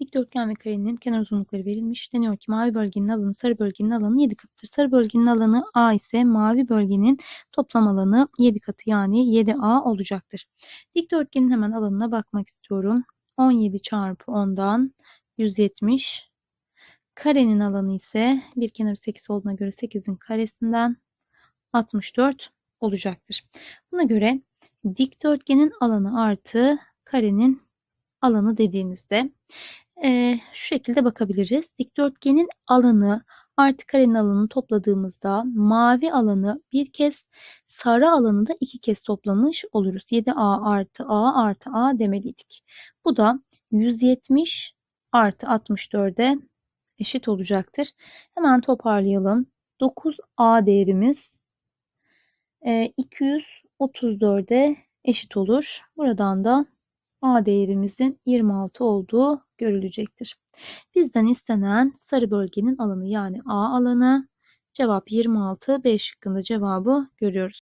Dikdörtgen ve karenin kenar uzunlukları verilmiş. Deniyor ki mavi bölgenin alanı sarı bölgenin alanı 7 katıdır. Sarı bölgenin alanı A ise mavi bölgenin toplam alanı 7 katı yani 7A olacaktır. Dikdörtgenin hemen alanına bakmak istiyorum. 17 çarpı 10'dan 170. Karenin alanı ise bir kenarı 8 olduğuna göre 8'in karesinden 64 olacaktır. Buna göre dikdörtgenin alanı artı karenin alanı dediğimizde e, şu şekilde bakabiliriz. Dikdörtgenin alanı artı karenin alanını topladığımızda mavi alanı bir kez sarı alanı da iki kez toplamış oluruz. 7A artı A artı A demeliydik. Bu da 170 artı 64'e eşit olacaktır. Hemen toparlayalım. 9A değerimiz 234'e eşit olur. Buradan da A değerimizin 26 olduğu görülecektir. Bizden istenen sarı bölgenin alanı yani A alanı. Cevap 26. B şıkkında cevabı görüyoruz.